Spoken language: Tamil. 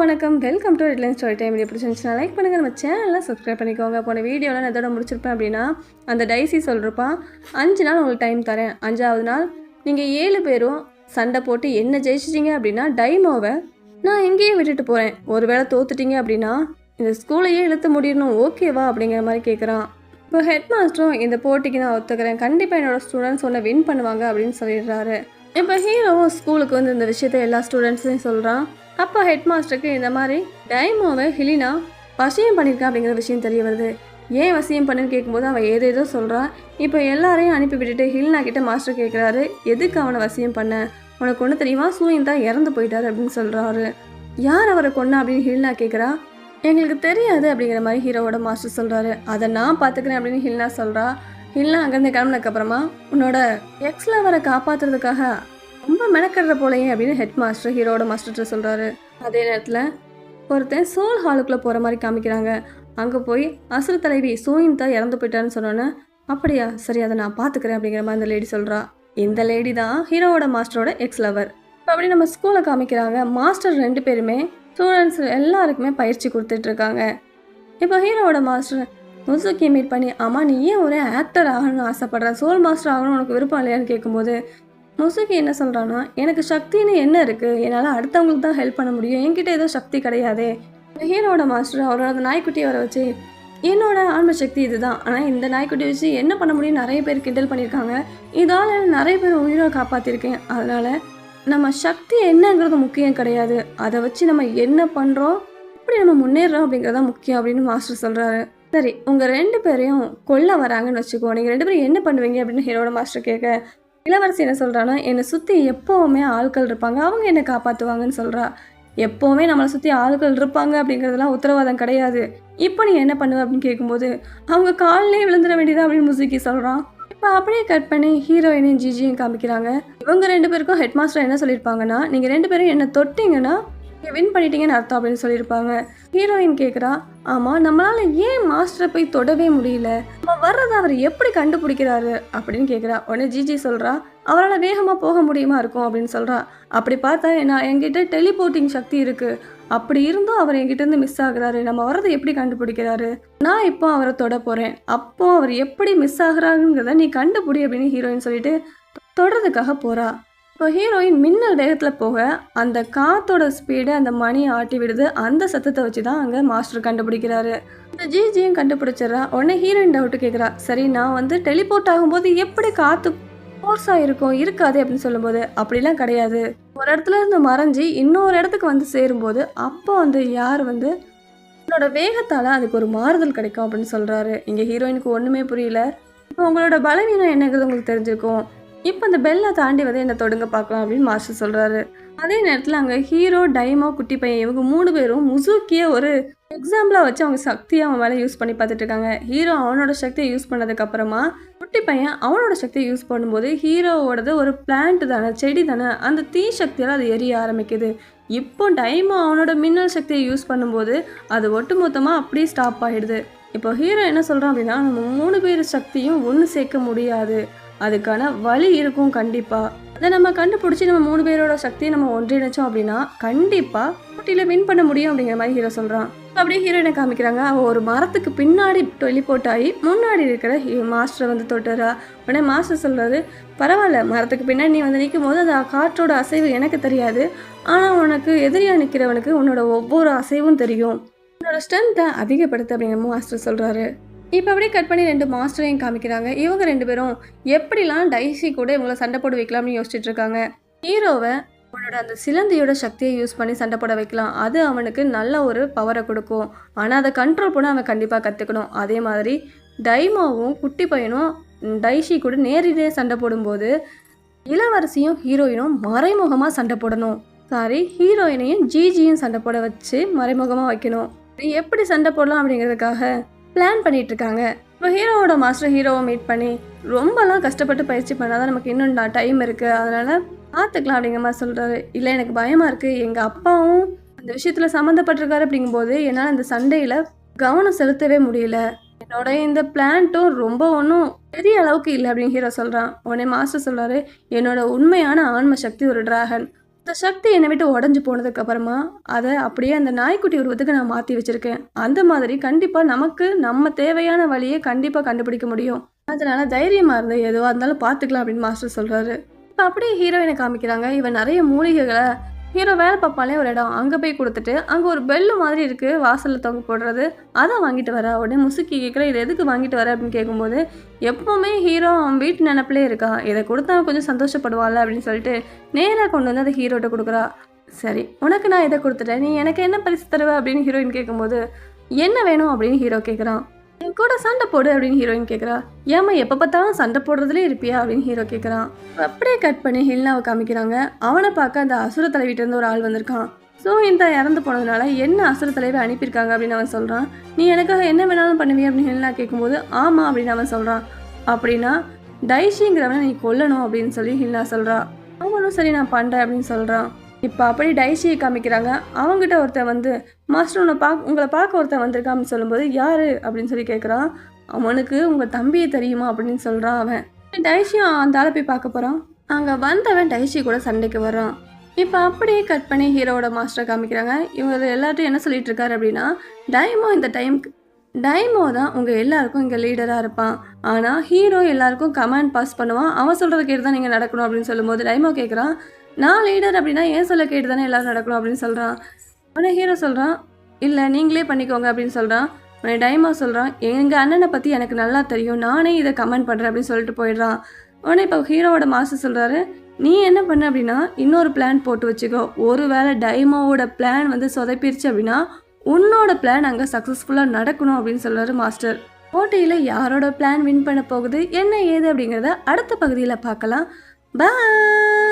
வணக்கம். Welcome to redline story time எப்படி பிடிச்சிருந்துச்சுன்னா லைக் பண்ணுங்கள் நம்ம சேனலில் சப்ஸ்கிரைப் பண்ணிக்கோங்க. போன வீடியோவில் நான் எதோட முடிச்சிருப்பேன் அப்படின்னா அந்த டைசி சொல்கிறப்பா அஞ்சு நாள் உங்களுக்கு டைம் தரேன். அஞ்சாவது நாள் நீங்கள் ஏழு பேரும் சண்டை போட்டு என்ன ஜெயிச்சிட்டிங்க அப்படின்னா டைமோவை நான் எங்கேயே விட்டுட்டு போகிறேன் ஒரு வேளை தோத்துட்டீங்க அப்படின்னா இந்த ஸ்கூலையே இழுத்து முடியணும் ஓகேவா அப்படிங்கிற மாதிரி கேட்குறான் இப்போ ஹெட் மாஸ்டரும் இந்த போட்டிக்கு நான் ஒத்துக்கிறேன். கண்டிப்பாக என்னோட ஸ்டூடெண்ட்ஸ் ஒன்று வின் பண்ணுவாங்க அப்படின்னு சொல்லிடுறாரு. இப்போ ஹீரோவும் ஸ்கூலுக்கு வந்து இந்த விஷயத்த எல்லா ஸ்டூடெண்ட்ஸையும் சொல்கிறான் அப்போ ஹெட் மாஸ்டருக்கு இந்த மாதிரி டைமோவை ஹிலினா வசியம் பண்ணியிருக்கா அப்படிங்கிற விஷயம் தெரிய வருது. ஏன் வசியம் பண்ணுன்னு கேட்கும்போது அவன் ஏதேதோ சொல்கிறா இப்போ எல்லாரையும் அனுப்பி விட்டுட்டு ஹில்னா கிட்ட மாஸ்டர் கேட்குறாரு எதுக்கு அவனை வசியம் பண்ண? உனக்கு ஒன்று தெரியுமா? சூயன் தான் இறந்து போயிட்டாரு அப்படின்னு சொல்கிறாரு யார் அவரை கொன்னா அப்படின்னு ஹில்னா கேட்குறா எங்களுக்கு தெரியாது அப்படிங்கிற மாதிரி ஹீரோவோட மாஸ்டர் சொல்கிறாரு அதை நான் பார்த்துக்கிறேன் அப்படின்னு ஹில்னா சொல்கிறா ஹில்னா அங்கேருந்து கிளம்புனதுக்கப்புறமா உன்னோட எக்ஸ் லவரை காப்பாற்றுறதுக்காக ரொம்ப மெனக்கடுற போலயே அப்படின்னு ஹெட் மாஸ்டர் ஹீரோட மாஸ்டர்கிட்ட சொல்கிறாரு அதே நேரத்தில் ஒருத்தன் சோல் ஹாலுக்குள்ளே போகிற மாதிரி காமிக்கிறாங்க. அங்கே போய் அசுர தலைவி சோயின்தா இறந்து போயிட்டான்னு சொன்னோன்னே அப்படியா சரி அதை நான் பார்த்துக்கிறேன் அப்படிங்கிற மாதிரி அந்த லேடி சொல்கிறா இந்த லேடி தான் ஹீரோவோட மாஸ்டரோட எக்ஸ் லவர் இப்போ அப்படி நம்ம ஸ்கூலில் காமிக்கிறாங்க மாஸ்டர் ரெண்டு பேருமே ஸ்டூடெண்ட்ஸ் எல்லாருக்குமே பயிற்சி கொடுத்துட்டு இருக்காங்க. இப்போ ஹீரோவோட மாஸ்டர் முசுக்கியை மீட் பண்ணி அம்மா நீ ஏன் ஒரே ஆக்டர் ஆகணும்னு ஆசைப்படுற? சோல் மாஸ்டர் ஆகணும்னு உனக்கு விருப்பம் இல்லையான்னு கேட்கும்போது முசுகி என்ன சொல்கிறான்னா எனக்கு சக்தின்னு என்ன இருக்குது என்னால் அடுத்தவங்களுக்கு தான் ஹெல்ப் பண்ண முடியும். என்கிட்ட ஏதோ சக்தி கிடையாதே. ஹீரோட மாஸ்டர் அவரோட அந்த நாய்க்குட்டியை வர வச்சு என்னோட ஆன்ம சக்தி இதுதான். ஆனால் இந்த நாய்க்குட்டி வச்சு என்ன பண்ண முடியும் நிறைய பேர் கிண்டல் பண்ணியிருக்காங்க இதால் நிறைய பேர் உயிரை காப்பாற்றிருக்கேன் அதனால் நம்ம சக்தி என்னங்கிறது முக்கியம் கிடையாது. அதை வச்சு நம்ம என்ன பண்ணுறோம் எப்படி நம்ம முன்னேறோம் அப்படிங்கிறது தான் முக்கியம் அப்படின்னு மாஸ்டர் சொல்கிறாரு சரி உங்கள் ரெண்டு பேரையும் கொல்ல வராங்கன்னு வச்சுக்கோ. நீங்கள் ரெண்டு பேரும் என்ன பண்ணுவீங்க அப்படின்னு ஹீரோட மாஸ்டர் கேட்க இளவரசி என்ன சொல்கிறான்னா என்னை சுற்றி எப்போவுமே ஆட்கள் இருப்பாங்க. அவங்க என்னை காப்பாற்றுவாங்கன்னு சொல்கிறா எப்போவுமே நம்மளை சுற்றி ஆட்கள் இருப்பாங்க அப்படிங்கிறதுலாம் உத்தரவாதம் கிடையாது. இப்போ நீ என்ன பண்ணுவ? அப்படின்னு கேட்கும்போது அவங்க காலிலே விழுந்துட வேண்டியதா? அப்படின்னு முசுக்கி சொல்கிறான் இப்போ அப்படியே கட் பண்ணி ஹீரோயினையும் ஜிஜியும் காமிக்கிறாங்க. இவங்க ரெண்டு பேருக்கும் ஹெட் மாஸ்டர் என்ன சொல்லியிருப்பாங்கன்னா நீங்கள் ரெண்டு பேரும் என்னை தொட்டிங்கன்னா நீங்கள் வின் பண்ணிட்டீங்கன்னு அர்த்தம் அப்படின்னு சொல்லியிருப்பாங்க. ஹீரோயின் கேட்குறா ஆமாம் நம்மளால் ஏன் மாஸ்டரை போய் தொடவே முடியல? நம்ம வர்றதை அவர் எப்படி கண்டுபிடிக்கிறாரு? அப்படின்னு கேட்குறா உடனே ஜிஜி சொல்கிறா அவரால் வேகமாக போக முடியுமா இருக்கும்? அப்படின்னு சொல்கிறா அப்படி பார்த்தா நான் என்கிட்ட டெலிபோர்ட்டிங் சக்தி இருக்குது அப்படி இருந்தும் அவர் என்கிட்ட இருந்து மிஸ் ஆகுறாரு. நம்ம வர்றதை எப்படி கண்டுபிடிக்கிறாரு? நான் இப்போ அவரை தொட போகிறேன் அப்போ அவர் எப்படி மிஸ் ஆகுறாங்கிறத நீ கண்டுபிடி அப்படின்னு ஹீரோயின் சொல்லிட்டு தொடறதுக்காக போகிறா இப்போ ஹீரோயின் மின்னல் வேகத்தில் போக அந்த காத்தோட ஸ்பீடு அந்த மணியை ஆட்டி விடுது. அந்த சத்தத்தை வச்சு தான் அங்கே மாஸ்டர் கண்டுபிடிக்கிறாரு. இந்த ஜிஜியும் கண்டுபிடிச்சிடறா. உடனே ஹீரோயின் டவுட்டு கேட்குறா சரி நான் வந்து டெலிபோர்ட் ஆகும்போது எப்படி காற்று ஃபோர்ஸாக இருக்கும் இருக்காது அப்படின்னு சொல்லும்போது அப்படிலாம் கிடையாது. ஒரு இடத்துல இருந்து மறைஞ்சி இன்னொரு இடத்துக்கு வந்து சேரும்போது அப்போ வந்து யார் வந்து உன்னோட வேகத்தால் அதுக்கு ஒரு மாறுதல் கிடைக்கும்? அப்படின்னு சொல்கிறாரு இங்கே ஹீரோயினுக்கு ஒன்றுமே புரியல. இப்போ உங்களோட பலவீனம் என்னங்கிறது உங்களுக்கு தெரிஞ்சிருக்கும். இப்போ அந்த பெல்லை தாண்டி வந்து என்ன தொடுங்க பார்க்கலாம் அப்படின்னு மாஸ்டர் சொல்கிறாரு அதே நேரத்தில் அங்கே ஹீரோ டைமோ குட்டி பையன் இவங்க மூணு பேரும் முசுக்கியை ஒரு எக்ஸாம்பிளாக வச்சு அவங்க சக்தியை அவன் மேலே யூஸ் பண்ணி பார்த்துட்டு இருக்காங்க. ஹீரோ அவனோட சக்தியை யூஸ் பண்ணதுக்கப்புறமா குட்டி பையன் அவனோட சக்தியை யூஸ் பண்ணும்போது ஹீரோவோடது ஒரு பிளான்ட் தானே செடி தானே அந்த தீ சக்தியால் அது எரிய ஆரம்பிக்குது. இப்போ டைமோ அவனோட மின்னல் சக்தியை யூஸ் பண்ணும்போது அது ஒட்டுமொத்தமாக அப்படியே ஸ்டாப் ஆகிடுது இப்போ ஹீரோ என்ன சொல்கிறான் அப்படின்னா நம்ம மூணு பேர் சக்தியும் ஒன்று சேர்க்க முடியாது. அதுக்கான வழி இருக்கும் கண்டிப்பாக அதை நம்ம கண்டுபிடிச்சி நம்ம மூணு பேரோட சக்தியை நம்ம ஒன்றிணைச்சோம் அப்படின்னா கண்டிப்பாக போட்டியில் வின் பண்ண முடியும் அப்படிங்கிற மாதிரி ஹீரோ சொல்கிறான் அப்படியே ஹீரோயினை காமிக்கிறாங்க. அவள் ஒரு மரத்துக்கு பின்னாடி டெலிபோர்ட் ஆகி முன்னாடி இருக்கிற மாஸ்டரை வந்து தொட்டுறா. உடனே மாஸ்டர் சொல்கிறது பரவாயில்ல மரத்துக்கு பின்னாடி நீ வந்து நிற்கும் போது அந்த காற்றோட அசைவு எனக்கு தெரியாது. ஆனால் உனக்கு எதிரியாக நிற்கிறவனுக்கு உன்னோட ஒவ்வொரு அசைவும் தெரியும். உன்னோட ஸ்ட்ரென்த்தை அதிகப்படுத்து அப்படிங்கிற மாஸ்டர் சொல்கிறாரு இப்போ அப்படியே கட் பண்ணி ரெண்டு மாஸ்டரையும் காமிக்கிறாங்க. இவங்க ரெண்டு பேரும் எப்படிலாம் டைசி கூட இவங்களை சண்டை போட வைக்கலாம்னு யோசிச்சுட்டு இருக்காங்க. ஹீரோவை அவனோட அந்த சிலந்தியோட சக்தியை யூஸ் பண்ணி சண்டை போட வைக்கலாம். அது அவனுக்கு நல்ல ஒரு பவரை கொடுக்கும். ஆனால் அதை கண்ட்ரோல் பண்ண அவன் கண்டிப்பாக கற்றுக்கணும் அதே மாதிரி டைமாவும் குட்டி பையனும் டைஷி கூட நேரிலே சண்டை போடும்போது இளவரசியும் ஹீரோயினும் மறைமுகமாக சண்டை போடணும். சாரி ஹீரோயினையும் ஜிஜியும் சண்டை போட வச்சு மறைமுகமாக வைக்கணும். எப்படி சண்டை போடலாம் அப்படிங்கிறதுக்காக பிளான் பண்ணிட்டு இருக்காங்க இப்போ ஹீரோவோட மாஸ்டர் ஹீரோவை மீட் பண்ணி ரொம்பலாம் கஷ்டப்பட்டு பயிற்சி பண்ணால் தான் நமக்கு இன்னும் டைம் இருக்குது அதனால் பார்த்துக்கலாம் அப்படிங்கிற மாதிரி சொல்கிறாரு இல்லை எனக்கு பயமாக இருக்குது எங்கள் அப்பாவும் அந்த விஷயத்தில் சம்மந்தப்பட்டிருக்காரு அப்படிங்கும்போது என்னால் அந்த சண்டையில் கவனம் செலுத்தவே முடியல. என்னோட இந்த பிளான்ட்டும் ரொம்ப ஒன்றும் பெரிய அளவுக்கு இல்லை அப்படின்னு ஹீரோ சொல்கிறான் உடனே மாஸ்டர் சொல்கிறாரு என்னோட உண்மையான ஆன்ம சக்தி ஒரு டிராகன் இந்த சக்தி என்னை விட்டு உடஞ்சி போனதுக்கு அப்புறமா அதை அப்படியே அந்த நாய்க்குட்டி உருவத்துக்கு நான் மாற்றி வச்சிருக்கேன். அந்த மாதிரி கண்டிப்பாக நமக்கு நம்ம தேவையான வழியை கண்டிப்பாக கண்டுபிடிக்க முடியும். அதனால தைரியமாக இருந்து எதுவாக இருந்தாலும் பார்த்துக்கலாம் அப்படின்னு மாஸ்டர் சொல்கிறாரு இப்போ அப்படியே ஹீரோயினை காமிக்கிறாங்க. இவன் நிறைய மூலிகைகளை ஹீரோ வேலை பார்ப்பாலே ஒரு இடம். அங்கே போய் கொடுத்துட்டு அங்கே ஒரு பெல்லு மாதிரி இருக்குது வாசலில் தொங்க போடுறது. அதை வாங்கிட்டு வர. உடனே முசுக்கி கேட்குற இதை எதுக்கு வாங்கிட்டு வர? அப்படின்னு கேட்கும்போது எப்போவுமே ஹீரோ அவன் வீட்டு நினப்பிலே இருக்கா. இதை கொடுத்தா கொஞ்சம் சந்தோஷப்படுவாள் அப்படின்னு சொல்லிட்டு நேராக கொண்டு வந்து அதை ஹீரோட்ட கொடுக்குறா. சரி உனக்கு நான் இதை கொடுத்துட்டேன். நீ எனக்கு என்ன பரிசு தருவ? அப்படின்னு ஹீரோயின் கேட்கும்போது என்ன வேணும்? அப்படின்னு ஹீரோ கேட்குறான் என் கூட சண்டை போடு அப்படின்னு ஹீரோயின் கேட்குறா ஏமா எப்போ பார்த்தாலும் சண்டை போடுறதுலே இருப்பியா அப்படின்னு ஹீரோ கேட்குறான் அப்படியே கட் பண்ணி ஹில்னாவை காமிக்கிறாங்க. அவனை பார்க்க அந்த அசுர தலைவிட்டிருந்து ஒரு ஆள் வந்திருக்கான். ஸோ இந்த இறந்து போனதுனால என்ன அசுர தலைவை அனுப்பியிருக்காங்க அப்படின்னு அவன் சொல்கிறான் நீ எனக்காக என்ன வேணாலும் பண்ணுவிய அப்படின்னு ஹில்னா கேட்கும்போது ஆமாம் அப்படின்னு அவன் சொல்கிறான் அப்படின்னா டைஷிங்கிறவனை நீ கொல்லணும் அப்படின்னு சொல்லி ஹில்னா சொல்கிறா அவனும் சரி நான் பண்ணுறேன் அப்படின்னு சொல்கிறான் இப்போ அப்படி டைஷியை காமிக்கிறாங்க. அவங்ககிட்ட ஒருத்தன் வந்து மாஸ்டர் உன்னை பார்க்க உங்களை பார்க்க ஒருத்தன் வந்திருக்கான்னு சொல்லும்போது யார்? அப்படின்னு சொல்லி கேட்குறான் அவனுக்கு உங்கள் தம்பியை தெரியுமா? அப்படின்னு சொல்கிறான் அவன். டைஷியும் அந்த ஆளை போய் பார்க்க போகிறான் அங்கே வந்தவன் டைஷி கூட சண்டைக்கு வர்றான். இப்போ அப்படியே கட் பண்ணி ஹீரோவோட மாஸ்டரை காமிக்கிறாங்க. இவங்க எல்லார்ட்டும் என்ன சொல்லிட்டு இருக்காரு அப்படின்னா டைமோ இந்த டைம் டைமோ தான் உங்கள் எல்லாருக்கும் இங்கே லீடராக இருப்பான். ஆனால் ஹீரோ எல்லாருக்கும் கமாண்ட் பாஸ் பண்ணுவான். அவன் சொல்கிறத கேட்டு தான் நீங்கள் நடக்கணும் அப்படின்னு சொல்லும்போது டைமோ கேட்குறான் நான் லீடர் அப்படின்னா ஏன் சொல்ல கேட்டு தானே எல்லாரும் நடக்கணும் அப்படின்னு சொல்கிறான் உடனே ஹீரோ சொல்கிறான் இல்லை நீங்களே பண்ணிக்கோங்க அப்படின்னு சொல்கிறான் உடனே டைமா சொல்கிறான் எங்கள் அண்ணனை பற்றி எனக்கு நல்லா தெரியும். நானே இதை கமெண்ட் பண்ணுறேன் அப்படின்னு சொல்லிட்டு போயிடுறான். உடனே இப்போ ஹீரோவோட மாஸ்டர் சொல்கிறாரு நீ என்ன பண்ண அப்படின்னா இன்னொரு பிளான் போட்டு வச்சுக்கோ. ஒரு வேளை டைமாவோட பிளான் வந்து சொதப்பிருச்சு அப்படின்னா உன்னோட பிளான் அங்கே சக்ஸஸ்ஃபுல்லாக நடக்கணும் அப்படின்னு சொல்கிறாரு மாஸ்டர் போட்டியில் யாரோட பிளான் வின் பண்ண போகுது என்ன ஏது அப்படிங்கிறத அடுத்த பகுதியில் பார்க்கலாம். பாய்